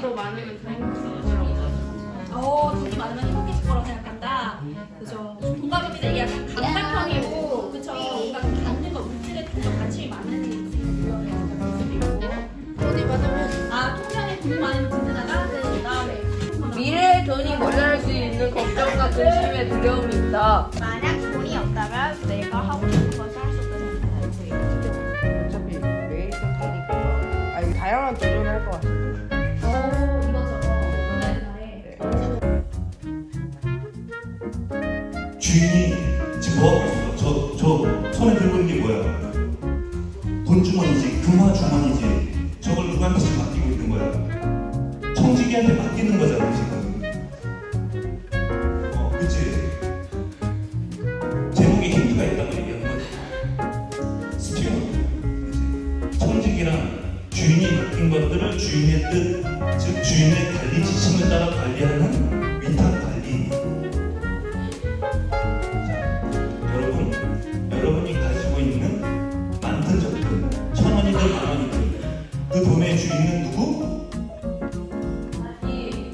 더 많으면 더 행복해요. 어, 돈이 많으면 행복해질 거라고 생각한다. 그죠. 동감입니다. 이게 약간 감각형이고, 그쵸. 뭔가 갖는 거, 물질에 좀 가치가 많은 모습이고. 돈이 많으면 아, 통장에 돈이 많으면 든든하다. 그 다음에. 미래에 돈이 몰려할 수 있는 걱정과 근심에 두려움이 있다. 만약 돈이 없다면 내가 하고 싶은 다양한 도전을 할 것 같아요. 주인이 지금 뭐 하고 있어? 저, 저 손에 들고 있는 게 뭐야? 돈 주머니지, 금화 주머니지. 저걸 누구한테 지금 맡기고 있는 거야? 청지기한테 맡기는 거잖아, 지금. 어, 그치? 주인이 맡긴 것들을 주인의 뜻, 즉 주인의 관리 지침을 따라 관리하는 위탁 관리. 자, 여러분, 여러분이 가지고 있는 많든 적든 천 원이든 만 원이든 그 돈의 주인은 누구?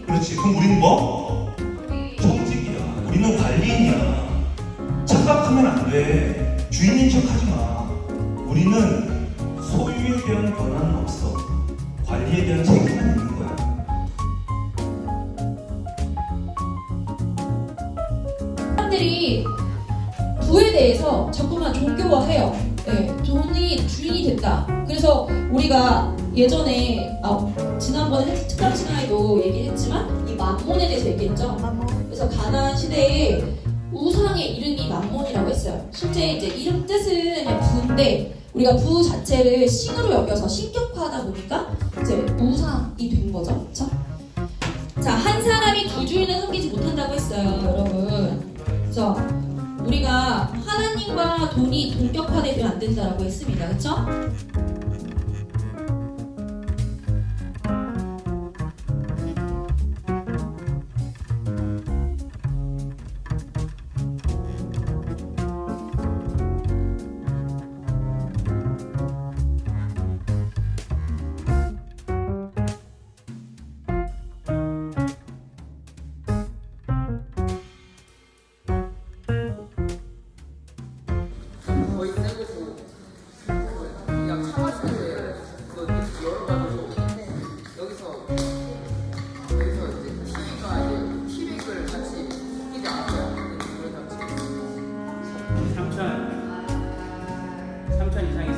그렇지. 그럼 우리는 뭐? 청직이야. 우리는 관리인이야. 착각하면 안 돼. 주인인 척 하지 마. 우리는 소유에 대한 권한은 없어. 관리에 대한 책임만 있는 거야. 사람들이 부에 대해서 자꾸만 종교화해요. 예, 돈이 주인이 된다. 그래서 우리가 예전에 아, 지난번에 특강 시간에도 얘기했지만 이 만몬에 대해서 얘기했죠. 그래서 가나안 시대에 우상의 이름이 만몬이라고 했어요. 실제 이제 이름 뜻은 그냥 부인데 우리가 부 자체를 신으로 여겨서 신격화하다 보니까 이제 우상이 된 거죠. 그렇죠? 자, 한 사람이 두 주인을 섬기지 못한다고 했어요, 여러분. 그래서 우리가 하나님과 돈이 동격화되면 안 된다라고 했습니다. 그렇죠? 3천 이상 있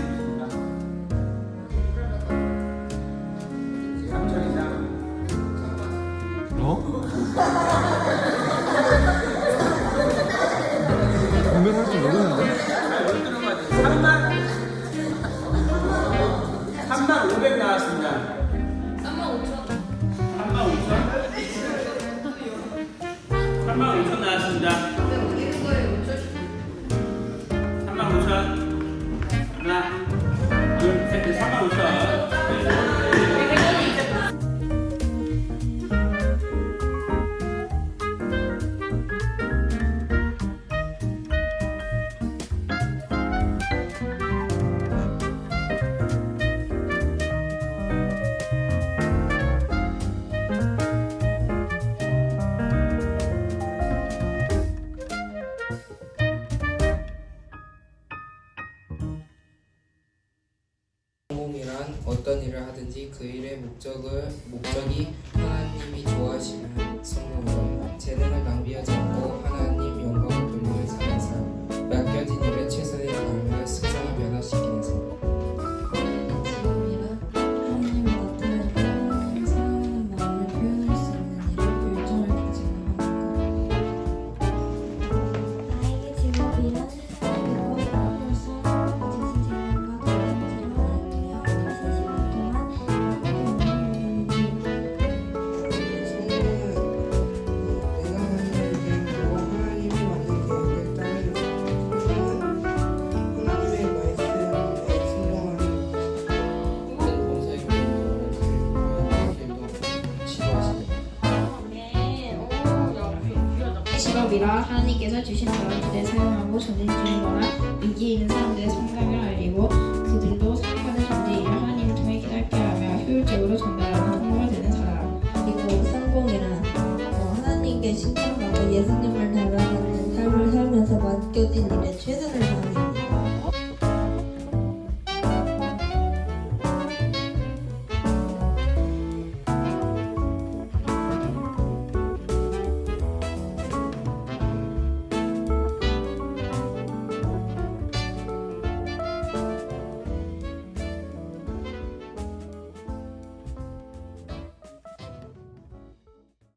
어떤 일을 하든지 그 일의 목적을 목적이 하나님이 좋아하시는 성공이다. 재능을 낭비하지 않고 하나님 이러한 하나님께서 주신 자원들을 사용하고 전쟁 중이거나 위기에 있는 사람들의 성장을 알리고 그들도 사용하는 존재이며 하나님을 통해 깨닫게 하며 효율적으로 전달하는 성공되는 사람. 그리고 성공이란 어, 하나님께 신청받고 예수님을 닮아가는 삶을 살면서 맡겨진 일에 최선을 다하는